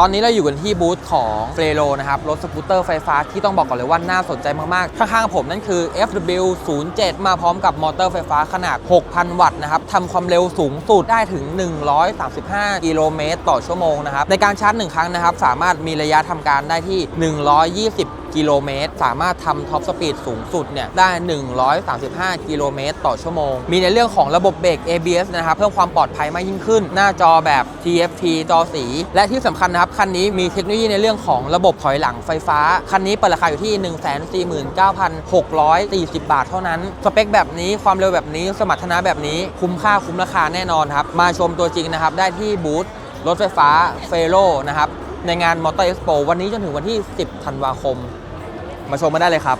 ตอนนี้เราอยู่กันที่บูธของเฟโรนะครับ รถสกูตเตอร์ไฟฟ้าที่ต้องบอกก่อนเลยว่าน่าสนใจมาก ๆ ข้างๆผมนั่นคือ FW 0 7 มาพร้อมกับมอเตอร์ไฟฟ้าขนาด 6,000 วัตต์นะครับทำความเร็วสูงสุดได้ถึง 135 กิโลเมตรต่อชั่วโมงนะครับ ในการชาร์จ 1 ครั้งนะครับ สามารถมีระยะทำการได้ที่ 120 กิโลเมตร สามารถทำท็อปสปีดสูงสุดเนี่ยได้ 135 กิโลเมตรต่อชั่วโมง มีในเรื่องของระบบเบรก ABS นะครับ เพิ่มความปลอดภัยมากยิ่งขึ้น หน้าจอแบบ TFT จอสี และที่สำคัญนะครับ คันนี้มีเทคโนโลยีในเรื่องของระบบถอยหลังไฟฟ้า คันนี้เปิดราคาอยู่ที่ 149,640 บาทเท่านั้น สเปคแบบนี้ความเร็วแบบนี้สมรรถนะแบบนี้คุ้มค่าคุ้มราคาแน่นอนครับมาชมตัวจริงนะครับได้ที่บูธรถไฟฟ้าเฟโ o นะครับในงานมอเตอร์เอ็กซ์โปวันนี้จนถึงวันที่ 10 ธันวาคม มาชมมาได้เลยครับ